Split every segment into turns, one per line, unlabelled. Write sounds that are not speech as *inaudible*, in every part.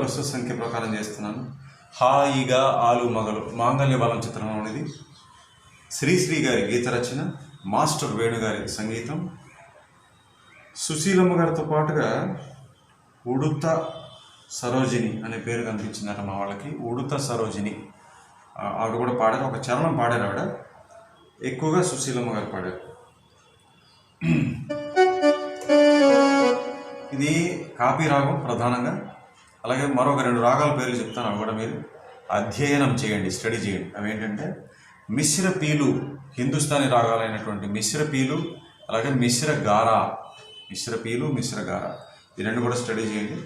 పాట వరుస సంఖ్య ప్రకారం చేస్తున్నాను. హాయిగా ఆలు మగలు. మాంగళ్య బలం చిత్రంలో ఇది శ్రీశ్రీ గారి గీత రచన మాస్టర్ వేణుగారి సంగీతం. సుశీలమ్మ గారితో పాటుగా ఉడుత సరోజిని అనే పేరు కనిపించిందట మా వాళ్ళకి. ఉడుత సరోజిని. ఆవిడ కూడా పాడారు. ఒక చరణం పాడారు ఆవిడ. ఎక్కువగా సుశీలమ్మ గారు పాడారు. ఇది కాపీ రాగం ప్రధానంగా. అలాగే మరొక రెండు రాగాల పేర్లు చెప్తాను అవి కూడా మీరు. అధ్యయనం చేయండి స్టడీ చేయండి. అవి ఏంటంటే మిశ్ర పీలు హిందుస్థానీ రాగాలైనటువంటి మిశ్ర పీలు అలాగే మిశ్ర గారా. మిశ్ర పీలు మిశ్ర గారా. ఈ రెండు కూడా స్టడీ చేయండి.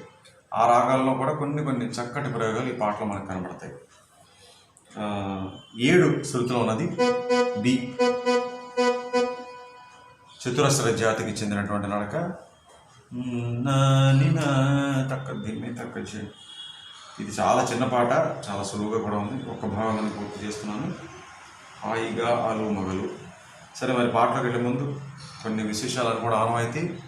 ఆ రాగాల్లో కూడా కొన్ని కొన్ని చక్కటి ప్రయోగాలు ఈ పాటలో మనకు కనబడతాయి. ఏడు శృతిలో ఉన్నది. బి. చతురస్ర జాతికి చెందినటువంటి నడక. నా తక్క దీన్ని తక్క చే- ఇది చాలా చిన్న పాట చాలా సులువుగా కూడా ఉంది. ఒక భాగాన్ని పూర్తి చేస్తున్నాను. హాయిగా ఆలు మగలు. సరే మరి పాటలోకి వెళ్ళే ముందు కొన్ని విశేషాలను కూడా ఆనవాయితీ.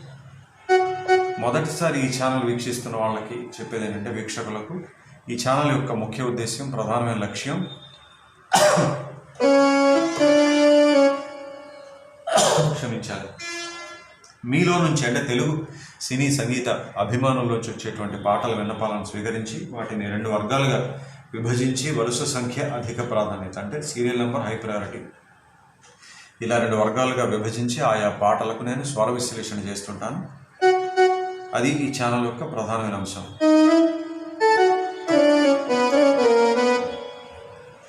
మొదటిసారి ఈ ఛానల్ వీక్షిస్తున్న వాళ్ళకి చెప్పేది ఏంటంటే వీక్షకులకు ఈ ఛానల్ యొక్క ముఖ్య ఉద్దేశం ప్రధానమైన లక్ష్యం *coughs* క్షమించాలి. మీలో నుంచి అంటే తెలుగు సినీ సంగీత అభిమానుల్లోంచి వచ్చేటువంటి పాటల విన్నపాలను స్వీకరించి వాటిని రెండు వర్గాలుగా విభజించి వరుస సంఖ్య అధిక ప్రాధాన్యత అంటే సీరియల్ నెంబర్ హై ప్రయారిటీ. ఇలా రెండు వర్గాలుగా విభజించి ఆయా పాటలకు నేను స్వర విశ్లేషణ చేస్తుంటాను. అది ఈ ఛానల్ యొక్క ప్రధానమైన అంశం.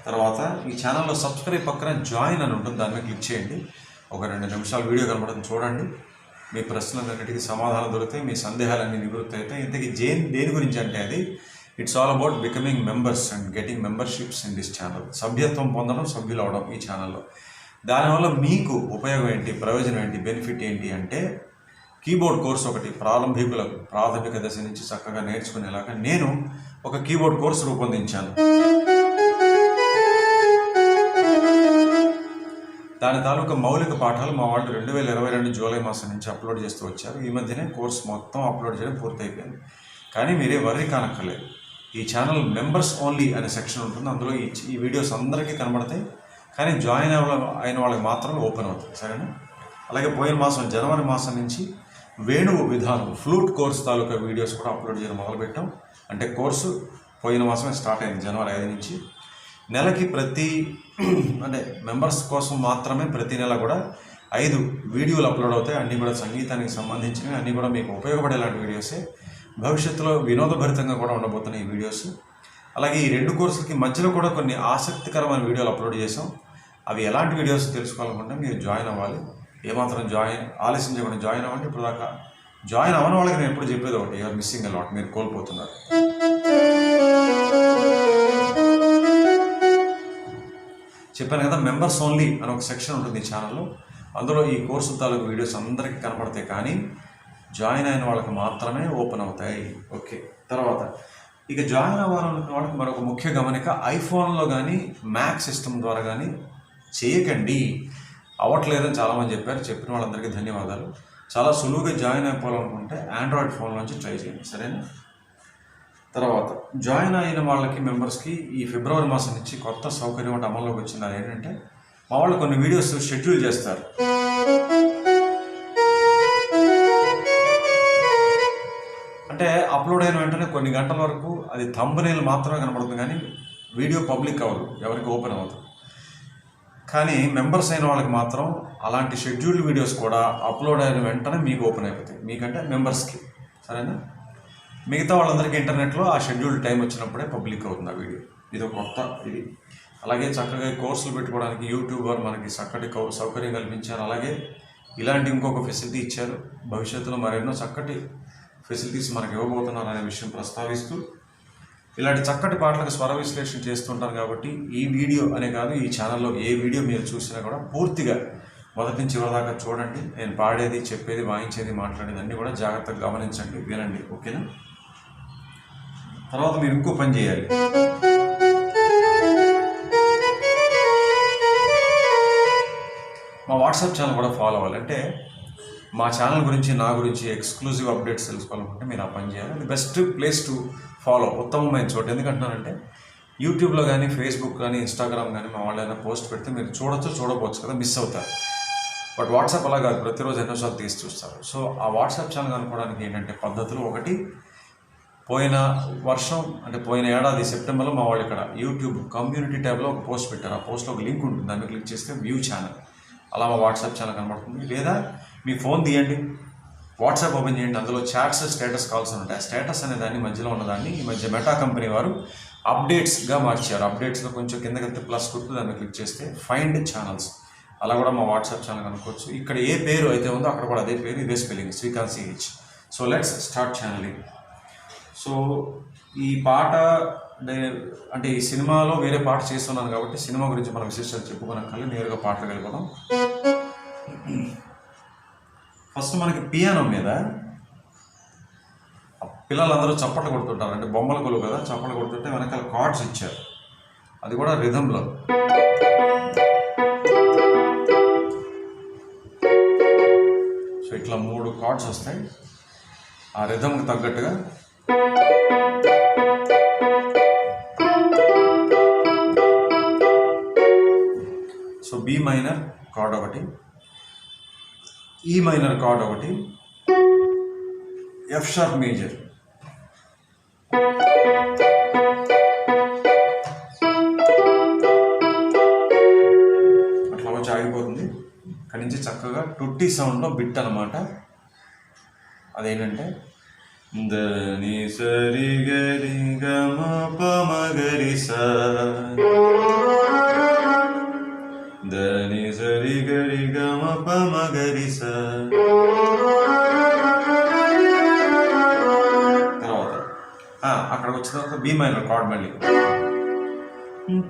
తర్వాత ఈ ఛానల్లో సబ్స్క్రైబ్ పక్కన జాయిన్ అని ఉంటుంది దాని మీద క్లిక్ చేయండి. ఒక రెండు నిమిషాలు వీడియో కనబడుతుంది చూడండి. మీ ప్రశ్నలన్నిటికీ సమాధానం దొరికితే మీ సందేహాలన్నీ నివృత్తి అయితే ఇంతకీ జే దేని గురించి అంటే అది? It's all about becoming members and getting memberships in this channel సభ్యత్వం పొందడం సభ్యులు అవడం ఈ ఛానల్లో దానివల్ల మీకు ఉపయోగం ఏంటి? ప్రయోజనం ఏంటి? బెనిఫిట్ ఏంటి అంటే కీబోర్డ్ కోర్స్ ఒకటి ప్రారంభికులకు ప్రాథమిక దశ నుంచి చక్కగా నేర్చుకునేలాగా నేను ఒక కీబోర్డ్ కోర్స్ రూపొందించాను. దాని తాలూకా మౌలిక పాఠాలు మా వాళ్ళు రెండు వేల ఇరవై రెండు జూలై మాసం నుంచి అప్లోడ్ చేస్తూ వచ్చారు. ఈ మధ్యనే కోర్స్ మొత్తం అప్లోడ్ చేయడం పూర్తయిపోయింది. కానీ మీరే వర్రీ కానక్కర్లేదు. ఈ ఛానల్ మెంబర్స్ ఓన్లీ అనే సెక్షన్ ఉంటుంది. అందులో ఈ ఈ వీడియోస్ అందరికీ కనబడతాయి. కానీ జాయిన్ అవ్వ అయిన వాళ్ళకి మాత్రమే ఓపెన్ అవుతుంది. సరేనా? అలాగే పోయిన మాసం జనవరి మాసం నుంచి వేణువు విధానం ఫ్లూట్ కోర్స్ తాలూకా వీడియోస్ కూడా అప్లోడ్ చేయడం మొదలుపెట్టాం. అంటే కోర్సు పోయిన మాసమే స్టార్ట్ అయింది. జనవరి ఐదు నుంచి నెలకి ప్రతి అంటే మెంబర్స్ కోసం మాత్రమే ప్రతి నెల కూడా ఐదు వీడియోలు అప్లోడ్ అవుతాయి. అన్నీ కూడా సంగీతానికి సంబంధించినవి. అన్నీ కూడా మీకు ఉపయోగపడేలాంటి వీడియోసే. భవిష్యత్తులో వినోదభరితంగా కూడా ఉండబోతున్నాయి ఈ వీడియోస్. అలాగే ఈ రెండు కోర్సులకి మధ్యలో కూడా కొన్ని ఆసక్తికరమైన వీడియోలు అప్లోడ్ చేసాం అవి ఎలాంటి వీడియోస్ తెలుసుకోవాలనుకుంటే మీరు జాయిన్ అవ్వాలి. ఏమాత్రం జాయిన్ ఆలస్యం చేయకుండా జాయిన్ అవ్వండి. ఇప్పుడు దాకా జాయిన్ అవ్వని వాళ్ళకి నేను ఎప్పుడు చెప్పేది ఒకటి. యూఆర్ మిస్సింగ్ అలాట్ మీరు కోల్పోతున్నారు. చెప్పాను కదా మెంబర్స్ ఓన్లీ అని ఒక సెక్షన్ ఉంటుంది ఛానల్లో అందులో ఈ కోర్సు తాలూకు వీడియోస్ అందరికీ కనపడతాయి కానీ జాయిన్ అయిన వాళ్ళకి మాత్రమే ఓపెన్ అవుతాయి. ఓకే తర్వాత ఇక జాయిన్ అవ్వాలనుకున్న వాళ్ళకి మరొక ముఖ్య గమనిక ఐఫోన్లో కానీ మ్యాక్ సిస్టమ్ ద్వారా కానీ చేయకండి. అవ్వట్లేదని చాలామంది చెప్పారు. చెప్పిన వాళ్ళందరికీ ధన్యవాదాలు. చాలా సులువుగా జాయిన్ అయిపోవాలనుకుంటే ఆండ్రాయిడ్ ఫోన్ నుంచి ట్రై చేయండి. సరేనా? తర్వాత జాయిన్ అయిన వాళ్ళకి మెంబర్స్కి ఈ ఫిబ్రవరి మాసం నుంచి కొత్త సౌకర్యం ఒకటి అమల్లోకి వచ్చింది ఏంటంటే మా వాళ్ళు కొన్ని వీడియోస్ షెడ్యూల్ చేస్తారు. అంటే అప్లోడ్ అయిన వెంటనే కొన్ని గంటల వరకు అది థంబనేల్ మాత్రమే కనబడుతుంది కానీ వీడియో పబ్లిక్ అవ్వదు ఎవరికి ఓపెన్ అవ్వదు. కానీ మెంబర్స్ అయిన వాళ్ళకి మాత్రం అలాంటి షెడ్యూల్డ్ వీడియోస్ కూడా అప్లోడ్ అయిన వెంటనే మీకు ఓపెన్ అయిపోతాయి మీకంటే మెంబర్స్కి. సరేనా? మిగతా వాళ్ళందరికీ ఇంటర్నెట్లో ఆ షెడ్యూల్ టైం వచ్చినప్పుడే పబ్లిక్ అవుతుంది ఆ వీడియో. ఇది ఒక కొత్త ఇది. అలాగే చక్కగా కోర్సులు పెట్టుకోవడానికి యూట్యూబర్ మనకి చక్కటి కౌ- సౌకర్యం కల్పించారు. అలాగే ఇలాంటి ఇంకొక ఫెసిలిటీ ఇచ్చారు. భవిష్యత్తులో మరెన్నో చక్కటి ఫెసిలిటీస్ మనకి ఇవ్వబోతున్నారు అనే విషయం ప్రస్తావిస్తూ ఇలాంటి చక్కటి పాటలకు స్వర విశ్లేషణ చేస్తుంటారు కాబట్టి ఈ వీడియో అనే కాదు ఈ ఛానల్లో ఏ వీడియో మీరు చూసినా కూడా పూర్తిగా మొదటి నుంచి దాకా చూడండి. నేను పాడేది చెప్పేది వాయించేది మాట్లాడేది అన్నీ కూడా జాగ్రత్తగా గమనించండి వినండి. ఓకేనా? తర్వాత మీరు ఇంకో పని చేయాలి. మా వాట్సాప్ ఛానల్ కూడా ఫాలో అవ్వాలి. అంటే మా ఛానల్ గురించి నా గురించి ఎక్స్క్లూజివ్ అప్డేట్స్ తెలుసుకోవాలనుకుంటే మీరు ఆ పని చేయాలి. అది బెస్ట్ ప్లేస్ టు ఫాలో ఉత్తమమైన చోటు. ఎందుకంటున్నానంటే యూట్యూబ్లో కానీ ఫేస్బుక్ కానీ ఇన్స్టాగ్రామ్ కానీ మా వాళ్ళు ఏదైనా పోస్ట్ పెడితే మీరు చూడొచ్చు చూడకపోవచ్చు కదా మిస్ అవుతారు. బట్ వాట్సాప్ అలా కాదు ప్రతిరోజు ఎన్నోసార్లు తీసి చూస్తారు. సో ఆ వాట్సాప్ ఛానల్ అనుకోవడానికి ఏంటంటే పద్ధతులు ఒకటి పోయిన వర్షం అంటే పోయిన ఏడాది సెప్టెంబర్లో మా వాళ్ళు ఇక్కడ యూట్యూబ్ కమ్యూనిటీ ట్యాబ్లో ఒక పోస్ట్ పెట్టారు. ఆ పోస్ట్లో ఒక లింక్ ఉంటుంది. దాన్ని క్లిక్ చేస్తే వ్యూ ఛానల్. అలా మా వాట్సాప్ ఛానల్ కనబడుతుంది. లేదా మీ ఫోన్ తీయండి. వాట్సాప్ ఓపెన్ చేయండి. అందులో చాట్స్ స్టేటస్ కాల్స్ అని ఉంటాయి. ఆ స్టేటస్ అనే దాన్ని మధ్యలో ఉన్నదాన్ని ఈ మధ్య మెటా కంపెనీ వారు అప్డేట్స్గా మార్చారు. అప్డేట్స్లో కొంచెం కిందకి ప్లస్ గుర్తు దాన్ని క్లిక్ చేస్తే ఫైండ్ ఛానల్స్. అలా కూడా మా వాట్సాప్ ఛానల్ కనుక్కోవచ్చు. ఇక్కడ ఏ పేరు అయితే ఉందో అక్కడ కూడా అదే పేరు ఇదే spelling. Srikanth CH so let's start channelling. So ఈ పాట అంటే ఈ సినిమాలో వేరే పాట చేస్తున్నాను కాబట్టి సినిమా గురించి మన విశేషాలు చెప్పుకోనక్కర్లేదు నేరుగా పాటలు వెళ్ళిపోదాం. ఫస్ట్ మనకి పియానో మీద పిల్లలందరూ చప్పట్లు కొడుతుంటారు. అంటే బొమ్మల కొలు కదా చప్పట్లు కొడుతుంటే వెనకాల కార్డ్స్ ఇచ్చారు. అది కూడా రిధంలో సో ఇట్లా మూడు కార్డ్స్ వస్తాయి. ఆ రిధంకి తగ్గట్టుగా సో బి మైనర్ కార్డ్ ఒకటి. ఈ మైనర్ కార్డ్ ఒకటి. ఎఫ్ షార్ప్ మేజర్ అట్లా వచ్చి ఆగిపోతుంది. అక్కడి నుంచి చక్కగా టుట్టి సౌండ్లో బిట్ అనమాట అదేంటంటే దని సరి గరి గమ పమ గరి సా దని సరి గరి గమ పమ గరి సా తర్వాత ఆ, అక్కడ వచ్చిన తర్వాత బి మైనర్ కార్డ్ మళ్ళీ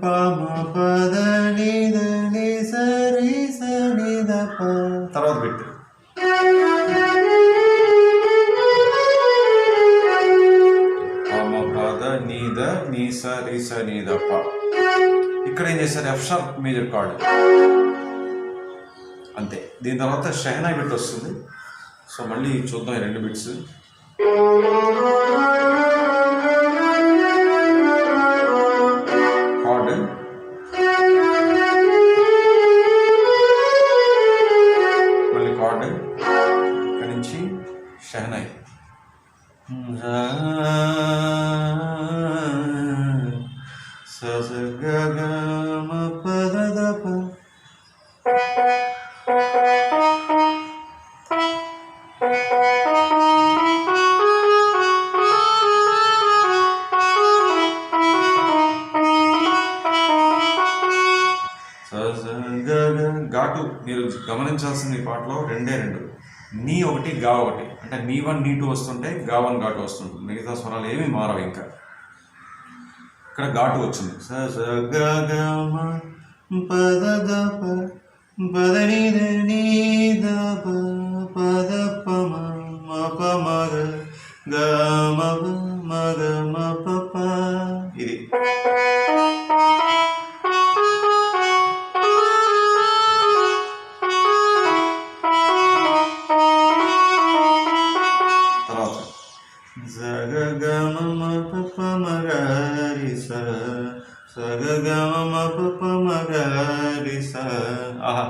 పమ పద ని ద ని సరి సరి ద ప తర్వాత బిట్ ద ని స ని ఇక్కడ ఏం చేశారు? F sharp major chord. అంతే. దీని తర్వాత షహనా బిట్ వస్తుంది. సో మళ్ళీ చూద్దాం రెండు బిట్స్. మీరు గమనించాల్సింది ఈ పాటలో రెండే రెండు. నీ ఒకటి గా ఒకటి. అంటే నీ వన్ నీ టూ వస్తుంటే గా వన్ ఘాటు వస్తుంటుంది. మిగతా స్వరాలు ఏమీ మారవు ఇంకా. ఇక్కడ ఘాటు వచ్చింది. స స గ గ మ ద ప. పద ని ద ని ద ప పద ప మ మ ప మ గ గ మ మ గ మ ప ప. ఇది. సగ స ఆహా.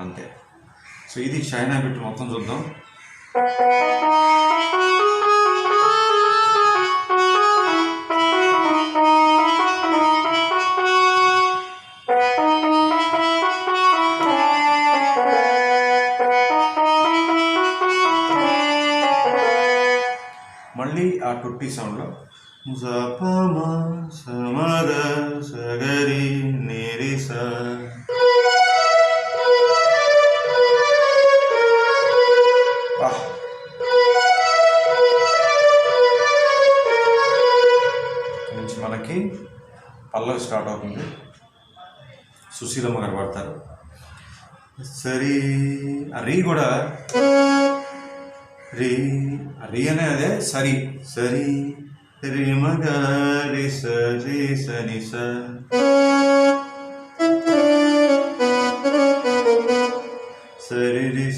అంతే. సో ఇది షైనా పెట్టి మొత్తం చూద్దాం. టుట్టి సౌండ్లో. జపమ సమగ సగరి నిరిస ఆహ్. ఇక్కడి నుంచి మనకి పల్లవి స్టార్ట్ అవుతుంది. సుశీలమ్మ గారు పడతారు. సరే ఆ రీ కూడా రీ ఆ రీ అనే అదే సరి సరి రి మగ రి స రి స ని స సరి రి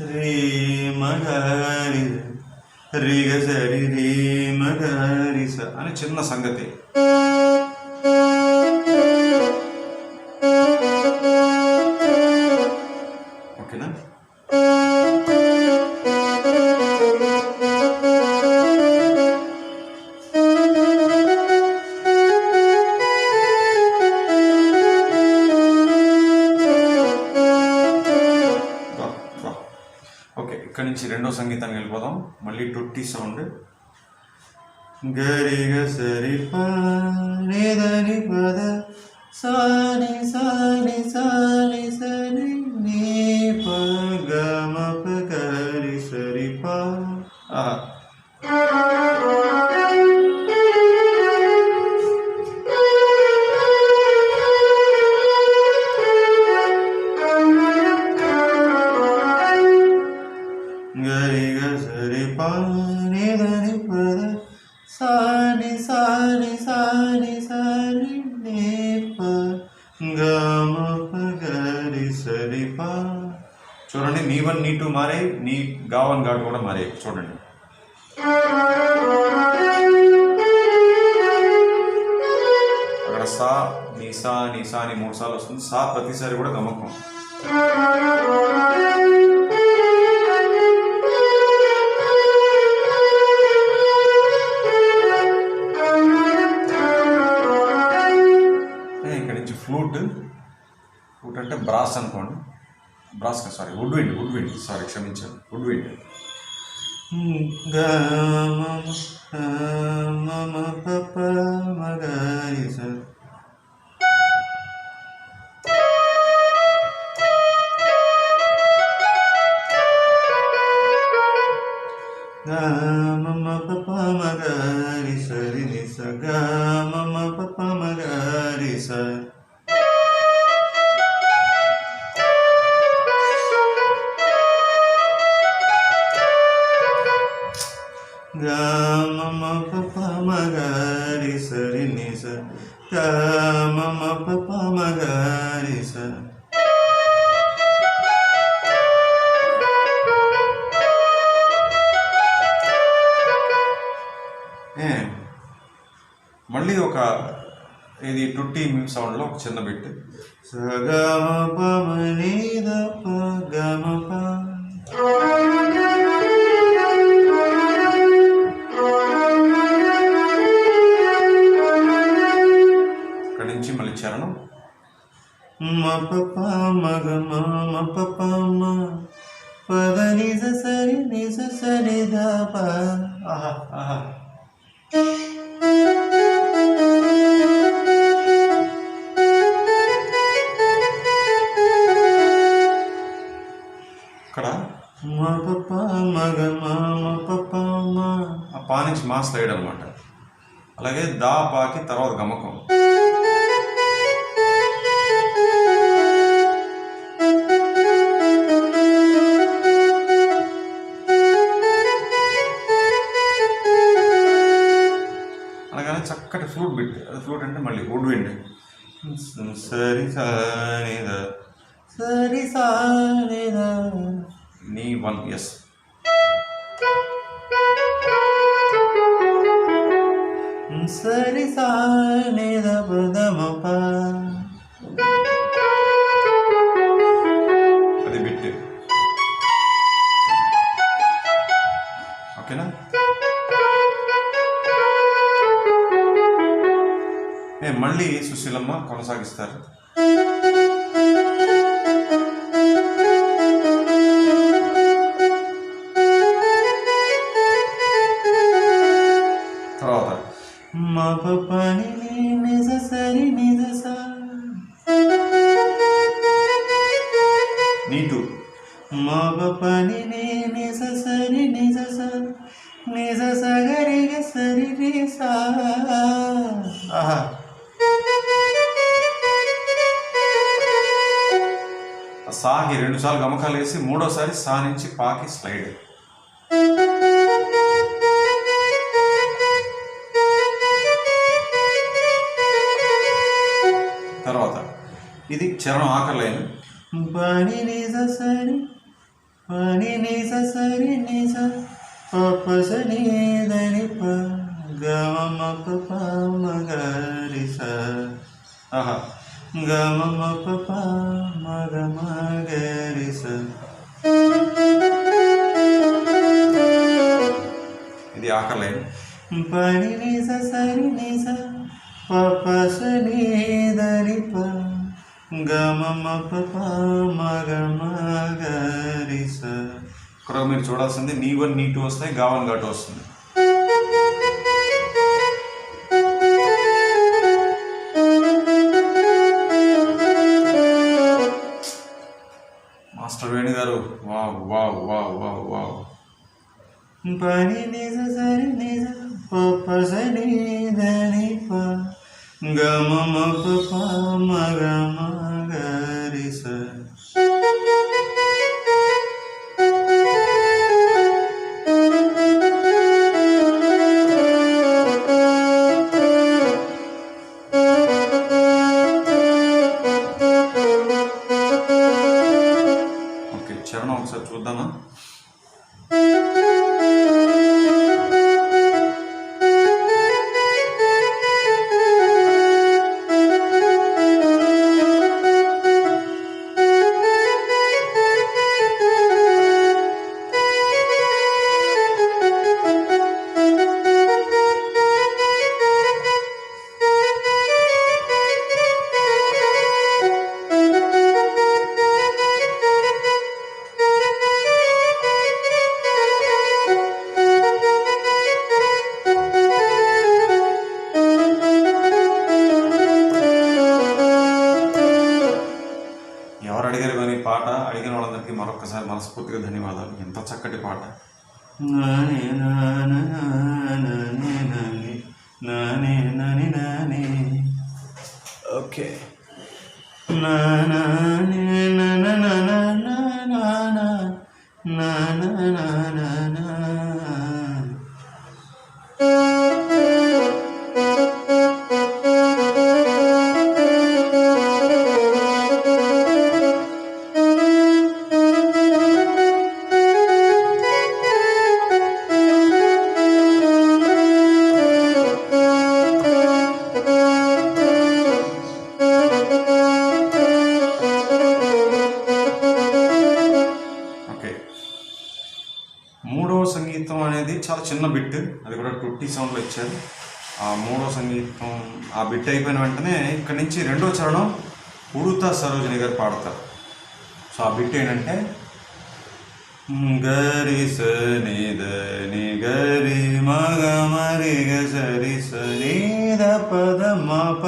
రీ మగరి రిగ సరి రీ మగరి స అని చిన్న సంగతి. ఇక్కడి నుంచి రెండో సంగీతానికి వెళ్ళిపోదాం మళ్ళీ టుట్టి సౌండ్ గరిగ సరి పాని పద సాని సాని సాని సరి నీ ప గమ ప గరి సరి పా నీ వన్ నీ టూ మారే నీ గావన్ ఘాట్ కూడా మారే చూడండి అక్కడ సా నీ సా నీ సా అని మూడు సార్లు వస్తుంది సా ప్రతిసారి కూడా గమకం ఇక్కడి నుంచి ఫ్లూట్ ఫ్లూట్ అంటే బ్రాస్ అనుకోండి బ్రాస్కా sorry would wind would wind sorry క్షమించాను వుడ్ విండ్ మమ పప మగరి మమ పప మగరి స మళ్ళీ ఒక ఇది టుట్టి సౌండ్లో ఒక చిన్న బిట్. సగమ పమ నీద ప గమ ప పప మగ మ పప మ పద నిజ సరి నిజ సరి ద ప ఆహా ఆహా ఇక్కడ మా పప్ప మగ మా పప్ప మా ఆ పా నుంచి మా స్లైడ్ అనమాట అలాగే దా పాకి తర్వాత గమకం. ఫ్లూట్ అంటే మళ్ళీ వుడ్ విండ్ సరి సానిద సరి సానిద నీ వన్ ఎస్ మళ్ళీ సుశీలమ్మ కొనసాగిస్తారు. మూడోసారి సా నుంచి పాకి స్లైడ్. తర్వాత ఇది చరణం ఆఖరి లైన్. పని నిజ సరి పని నిజ సరి నిజ పప సని దని ప గమ పప మగరి స. ఆహా. గమ పప మగ మగరి స. ఇది ఆఖరి లైన్. పని నిజ సరి నిజ పప సని దని ప గమ స. ఇక్కడ మీరు చూడాల్సింది నీ వన్ నీ టూ వస్తాయి గావన్ ఘాటు వస్తుంది పని నిజ సరి నిజ పప సని దని ప గమ పప మగ నాని కూడా టుట్టి ఇచ్చారు. ఆ మూడో సంగీతం ఆ బిట్ అయిపోయిన వెంటనే ఇక్కడి నుంచి రెండో చరణం ఉడుతా సరోజిని గారు పాడతారు. సో ఆ బిట్ ఏంటంటే గరి సని దని గరి మగ మరి గరి సరి సని ద పద మా ప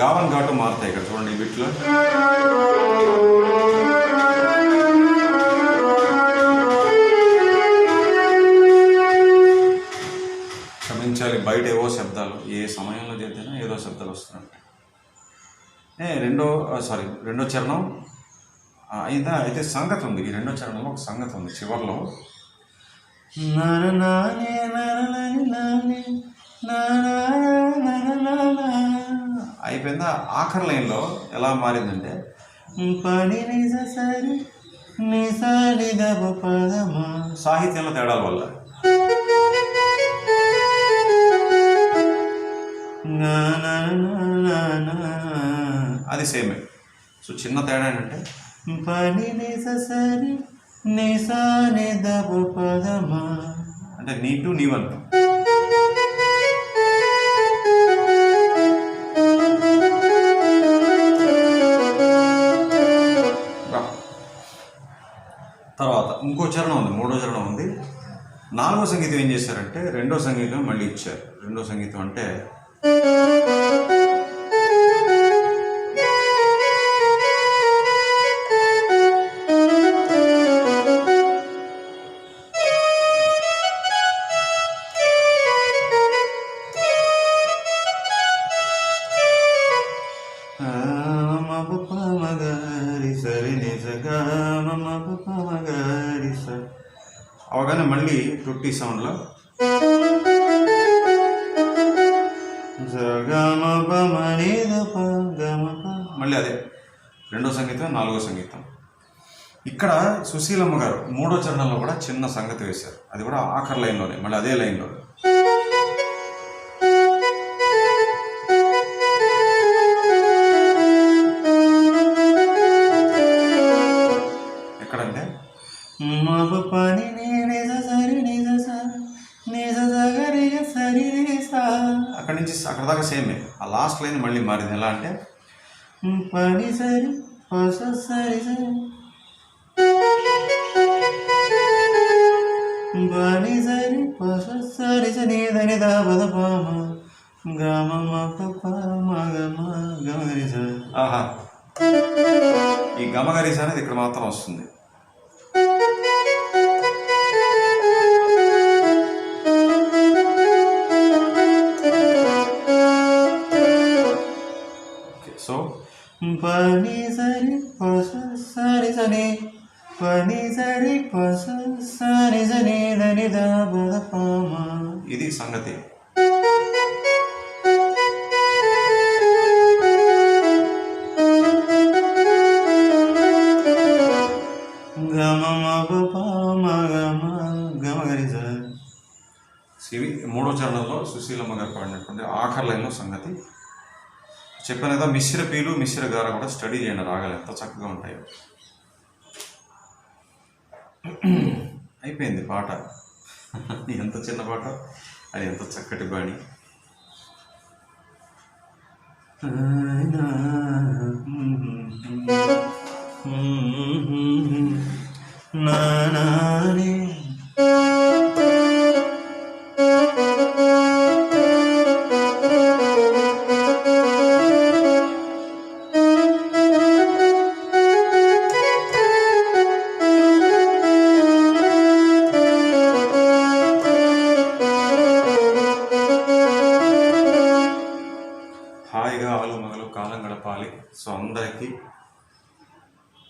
గావన్ ఘాటు మారుతాయి ఇక్కడ చూడండి వీటిలో. క్షమించాలి బయట ఏవో శబ్దాలు ఏ సమయంలో చేద్దానో ఏదో శబ్దాలు వస్తున్నాయి. ఏ రెండో సారీ రెండో చరణం అయినా అయితే సంగతి ఉంది. ఈ రెండో చరణంలో ఒక సంగతి ఉంది చివర్లో. అయిపోయిందా? ఆఖరి లైన్లో ఎలా మారిందంటే పని నిజ సరి సాహిత్యంలో తేడాల వల్ల. నా నా నా నా అది సేమే. సో చిన్న తేడా ఏంటంటే పని నిజ నిసా నిదపు పదమా. అంటే నీ టు నీవంతం రా. ఇంకో చరణం ఉంది మూడో చరణం ఉంది. నాలుగో సంగీతం ఏం చేశారంటే రెండో సంగీతం మళ్ళీ ఇచ్చారు. రెండో సంగీతం అంటే మళ్ళీ సౌండ్లో. మళ్ళీ అదే రెండో సంగీతం నాలుగో సంగీతం. ఇక్కడ సుశీలమ్మ గారు మూడో చరణంలో కూడా చిన్న సంగతి వేశారు. అది కూడా ఆఖరి లైన్లోనే మళ్ళీ అదే లైన్లో మళ్ళీ మారింది. ఎలా అంటే పని సరి పస సరి సరి. సరి పస సరి సరి దని దాబద పద పామ గమ మ ప గమ గమగరి స. ఆహా. ఈ గమగరిస అనేది ఇక్కడ మాత్రం వస్తుంది. పని సరి పస సరి సని పని సరి పస సరి సని దని పామ ఇది సంగతి ఇవి మూడో చరణంలో సుశీలమ్మ గారు పాడినటువంటి ఆఖరి లైన్లో సంగతి. చెప్పాను కదా మిశ్ర పీలు మిశ్ర గారు కూడా స్టడీ చేయండి రాగాలు ఎంత చక్కగా ఉంటాయో. అయిపోయింది పాట. ఎంత చిన్న పాట అది ఎంత చక్కటి బాణి. నానే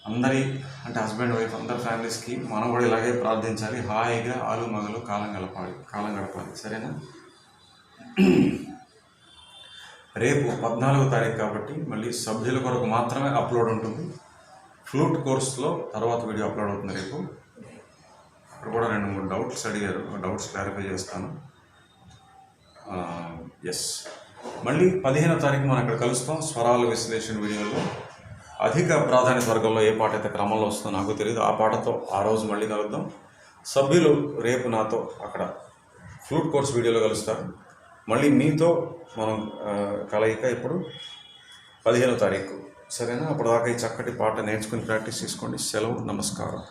అందరి అంటే హస్బెండ్ వైఫ్ అందరి ఫ్యామిలీస్కి మనం కూడా ఇలాగే ప్రార్థించాలి. హాయిగా ఆలు మగలు కాలం గడపాలి కాలం గడపాలి. సరేనా? రేపు పద్నాలుగో తారీఖు కాబట్టి మళ్ళీ సభ్యుల కొరకు మాత్రమే అప్లోడ్ ఉంటుంది. ఫ్లూట్ కోర్స్లో తర్వాత వీడియో అప్లోడ్ అవుతుంది రేపు. అక్కడ కూడా రెండు మూడు డౌట్స్ అడిగారు. డౌట్స్ క్లారిఫై చేస్తాను. ఎస్ మళ్ళీ పదిహేనో తారీఖు మనం అక్కడ కలుస్తాం స్వరాల విశ్లేషణ వీడియోలో. అధిక ప్రాధాన్యత వర్గంలో ఏ పాట అయితే క్రమంలో వస్తుందో నాకు తెలియదు ఆ పాటతో ఆ రోజు మళ్ళీ కలుద్దాం. సభ్యులు రేపు నాతో అక్కడ ఫ్లూట్ కోర్స్ వీడియోలో కలుస్తారు. మళ్ళీ మీతో మనం కలయిక ఇప్పుడు పదిహేనో తారీఖు. సరేనా? అప్పటిదాకా ఈ చక్కటి పాట నేర్చుకుని ప్రాక్టీస్ చేసుకోండి. సెలవు నమస్కారం.